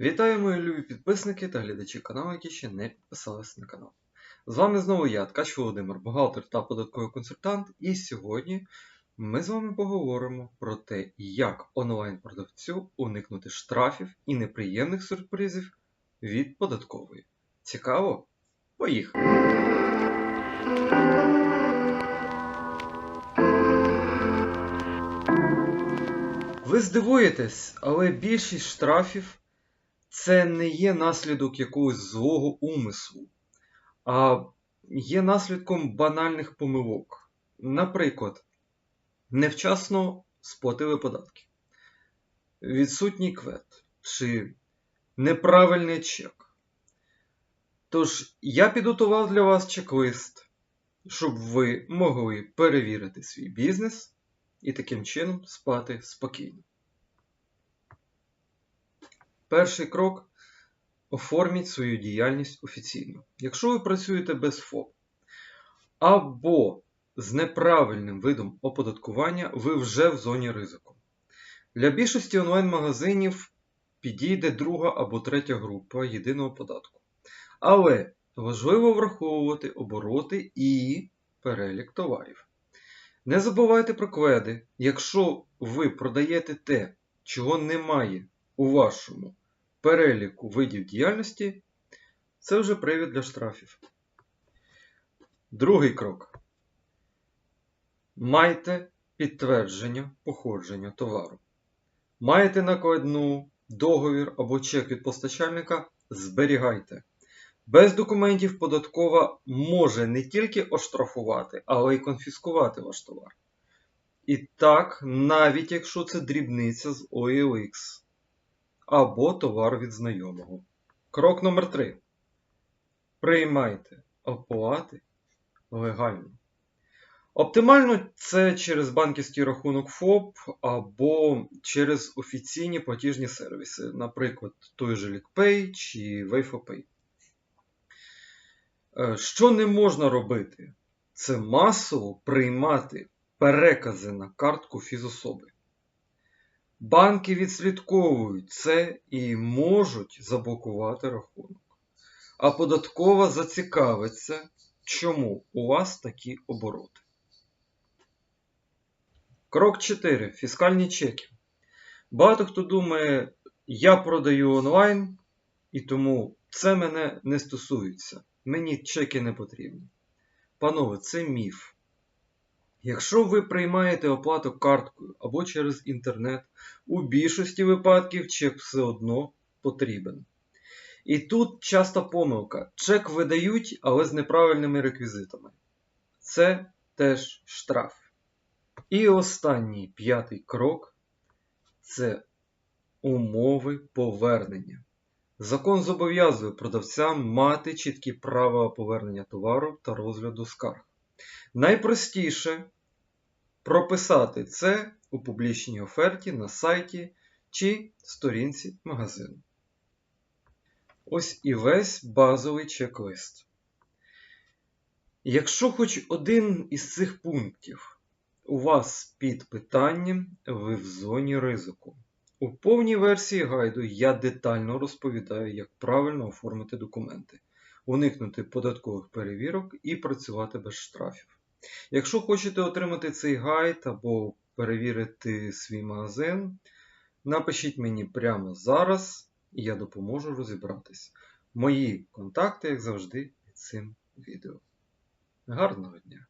Вітаю, мої любі підписники та глядачі каналу, які ще не підписалися на канал. З вами знову я, Ткач Володимир, бухгалтер та податковий консультант, і сьогодні ми з вами поговоримо про те, як онлайн-продавцю уникнути штрафів і неприємних сюрпризів від податкової. Цікаво? Поїхали! Ви здивуєтесь, але більшість штрафів це не є наслідок якогось злого умислу, а є наслідком банальних помилок. Наприклад, невчасно сплатили податки, відсутній квет чи неправильний чек. Тож я підготував для вас чек-лист, щоб ви могли перевірити свій бізнес і таким чином спати спокійно. Перший крок оформіть свою діяльність офіційно. Якщо ви працюєте без ФОП або з неправильним видом оподаткування, ви вже в зоні ризику. Для більшості онлайн-магазинів підійде друга або третя група єдиного податку. Але важливо враховувати обороти і перелік товарів. Не забувайте про кведи. Якщо ви продаєте те, чого немає у вашому переліку видів діяльності, це вже привід для штрафів. Другий крок. Майте підтвердження походження товару. Маєте накладну, договір або чек від постачальника, зберігайте. Без документів податкова може не тільки оштрафувати, але й конфіскувати ваш товар. І так, навіть якщо це дрібниця з OLX або товар від знайомого. Крок номер 3. Приймайте оплати легально. Оптимально це через банківський рахунок ФОП або через офіційні платіжні сервіси, наприклад, той же LickPay чи WayFoPay. Е, Що не можна робити? Це масово приймати перекази на картку фізособи. Банки відслідковують це і можуть заблокувати рахунок. А податкова зацікавиться, чому у вас такі обороти. Крок 4. Фіскальні чеки. Багато хто думає, я продаю онлайн, і тому це мене не стосується. Мені чеки не потрібні. Панове, це міф. Якщо ви приймаєте оплату карткою або через інтернет, у більшості випадків чек все одно потрібен. І тут часта помилка. Чек видають, але з неправильними реквізитами. Це теж штраф. І останній п'ятий крок це умови повернення. Закон зобов'язує продавцям мати чіткі правила повернення товару та розгляду скарг. Найпростіше прописати це у публічній оферті на сайті чи сторінці магазину. Ось і весь базовий чек-лист. Якщо хоч один із цих пунктів у вас під питанням, ви в зоні ризику. У повній версії гайду я детально розповідаю, як правильно оформити документи, уникнути податкових перевірок і працювати без штрафів. Якщо хочете отримати цей гайд або перевірити свій магазин, напишіть мені прямо зараз, і я допоможу розібратись. Мої контакти, як завжди, під цим відео. Гарного дня!